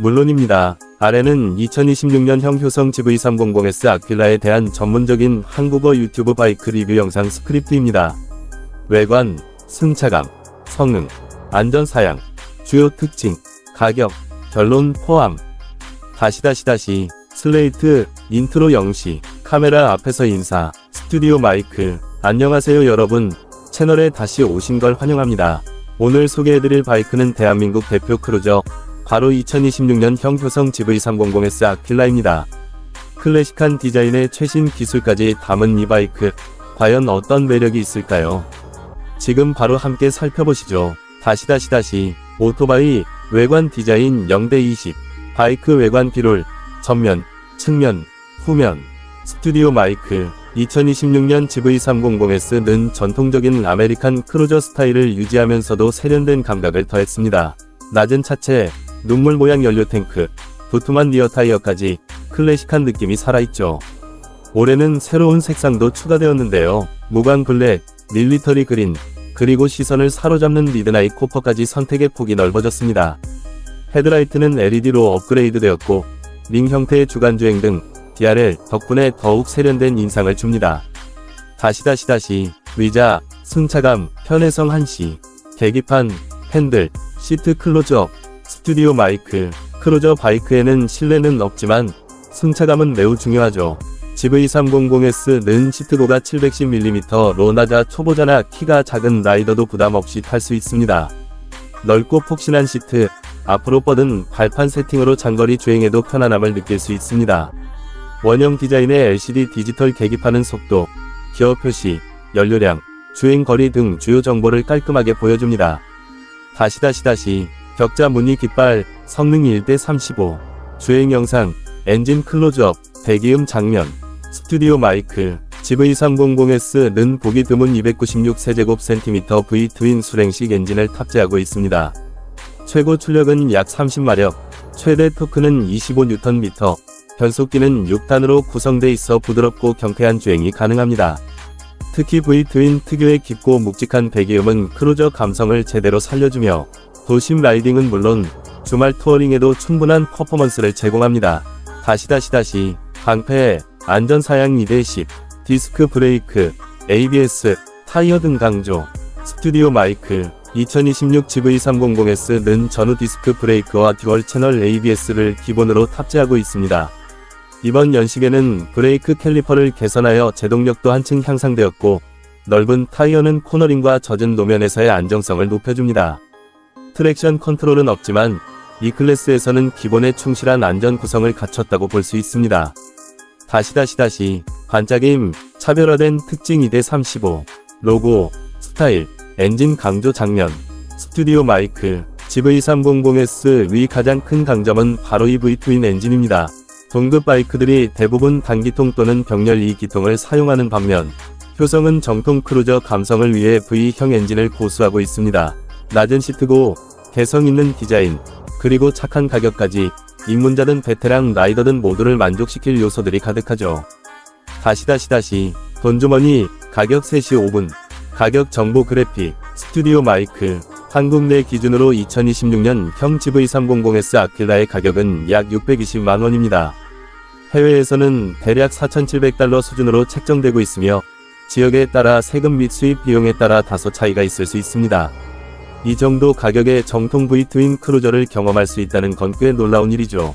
물론입니다. 아래는 2026년형 효성 GV300S 아킬라에 대한 전문적인 한국어 유튜브 바이크 리뷰 영상 스크립트입니다. 외관, 승차감, 성능, 안전사양, 주요 특징, 가격, 결론 포함. 다시 다시 다시 슬레이트 인트로 영시 카메라 앞에서 인사 스튜디오 마이크 안녕하세요 여러분 채널에 다시 오신 걸 환영합니다. 오늘 소개해드릴 바이크는 대한민국 대표 크루저 바로 2026년 형 효성 GV300S 아킬라입니다. 클래식한 디자인의 최신 기술까지 담은 이 바이크 과연 어떤 매력이 있을까요? 지금 바로 함께 살펴보시죠. 다시 다시 다시 오토바이 외관 디자인 0대20 바이크 외관 비롤 전면, 측면, 후면 스튜디오 마이크 2026년 GV300S는 전통적인 아메리칸 크루저 스타일을 유지하면서도 세련된 감각을 더했습니다. 낮은 차체, 눈물 모양 연료 탱크, 두툼한 리어 타이어까지 클래식한 느낌이 살아있죠. 올해는 새로운 색상도 추가되었는데요. 무광 블랙, 밀리터리 그린, 그리고 시선을 사로잡는 미드나잇 코퍼까지 선택의 폭이 넓어졌습니다. 헤드라이트는 LED로 업그레이드되었고, 링 형태의 주간주행 등 DRL 덕분에 더욱 세련된 인상을 줍니다. 다시 다시 다시 의자, 승차감, 편의성 한시, 계기판, 핸들, 시트 클로즈업, 스튜디오 마이크, 크루저 바이크에는 실내는 없지만 승차감은 매우 중요하죠. GV300S는 시트고가 710mm 로나자 초보자나 키가 작은 라이더도 부담 없이 탈 수 있습니다. 넓고 폭신한 시트, 앞으로 뻗은 발판 세팅으로 장거리 주행에도 편안함을 느낄 수 있습니다. 원형 디자인의 LCD 디지털 계기판은 속도, 기어 표시, 연료량, 주행 거리 등 주요 정보를 깔끔하게 보여줍니다. 다시 다시 다시 격자 무늬 깃발 성능 1대 35 주행 영상 엔진 클로즈업 배기음 장면 스튜디오 마이크 GV300S는 보기 드문 296세제곱센티미터 V 트윈 수랭식 엔진을 탑재하고 있습니다. 최고 출력은 약 30마력, 최대 토크는 25Nm, 변속기는 6단으로 구성돼 있어 부드럽고 경쾌한 주행이 가능합니다. 특히 V 트윈 특유의 깊고 묵직한 배기음은 크루저 감성을 제대로 살려주며 도심 라이딩은 물론 주말 투어링에도 충분한 퍼포먼스를 제공합니다. 다시 다시 다시 방패, 안전사양 2대10, 디스크 브레이크, ABS, 타이어 등 강조, 스튜디오 마이크, 2026 GV300S는 전후 디스크 브레이크와 듀얼 채널 ABS를 기본으로 탑재하고 있습니다. 이번 연식에는 브레이크 캘리퍼를 개선하여 제동력도 한층 향상되었고, 넓은 타이어는 코너링과 젖은路면에서의 안정성을 높여줍니다. 트랙션 컨트롤은 없지만, 이 클래스에서는 기본에 충실한 안전 구성을 갖췄다고 볼 수 있습니다. 다시 다시 다시 반짝임 차별화된 특징 2대 35 로고 스타일 엔진 강조 장면 스튜디오 마이크 GV300S의 가장 큰 강점은 바로 이 V-트윈 엔진입니다. 동급 바이크들이 대부분 단기통 또는 병렬 2기통을 사용하는 반면 효성은 정통 크루저 감성을 위해 V형 엔진을 고수하고 있습니다. 낮은 시트고 개성 있는 디자인 그리고 착한 가격까지 입문자든 베테랑 라이더든 모두를 만족시킬 요소들이 가득하죠. 다시 다시 다시 돈주머니 가격 3시 5분 가격 정보 그래픽 스튜디오 마이크 한국 내 기준으로 2026년 형 GV300S 아킬라의 가격은 약 620만원입니다. 해외에서는 대략 4,700달러 수준으로 책정되고 있으며 지역에 따라 세금 및 수입 비용에 따라 다소 차이가 있을 수 있습니다. 이 정도 가격의 정통 V 트윈 크루저를 경험할 수 있다는 건 꽤 놀라운 일이죠.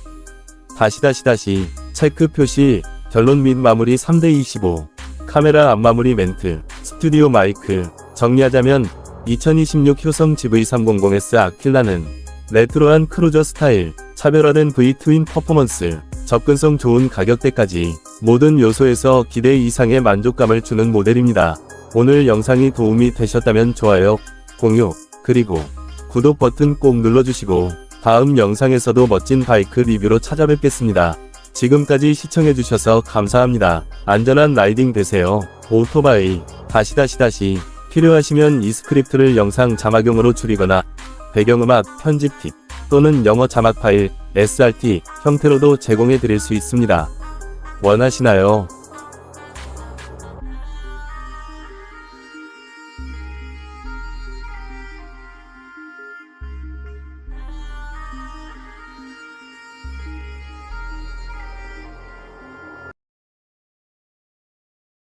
다시 다시 다시 체크 표시 결론 및 마무리 3대25 카메라 앞마무리 멘트 스튜디오 마이크 정리하자면 2026 효성 GV300S 아킬라는 레트로한 크루저 스타일 차별화된 V 트윈 퍼포먼스 접근성 좋은 가격대까지 모든 요소에서 기대 이상의 만족감을 주는 모델입니다. 오늘 영상이 도움이 되셨다면 좋아요, 공유, 그리고 구독 버튼 꼭 눌러주시고 다음 영상에서도 멋진 바이크 리뷰로 찾아뵙겠습니다. 지금까지 시청해주셔서 감사합니다. 안전한 라이딩 되세요. 오토바이 다시 다시 다시 필요하시면 이 스크립트를 영상 자막용으로 줄이거나 배경음악 편집 팁 또는 영어 자막 파일 SRT 형태로도 제공해 드릴 수 있습니다. 원하시나요?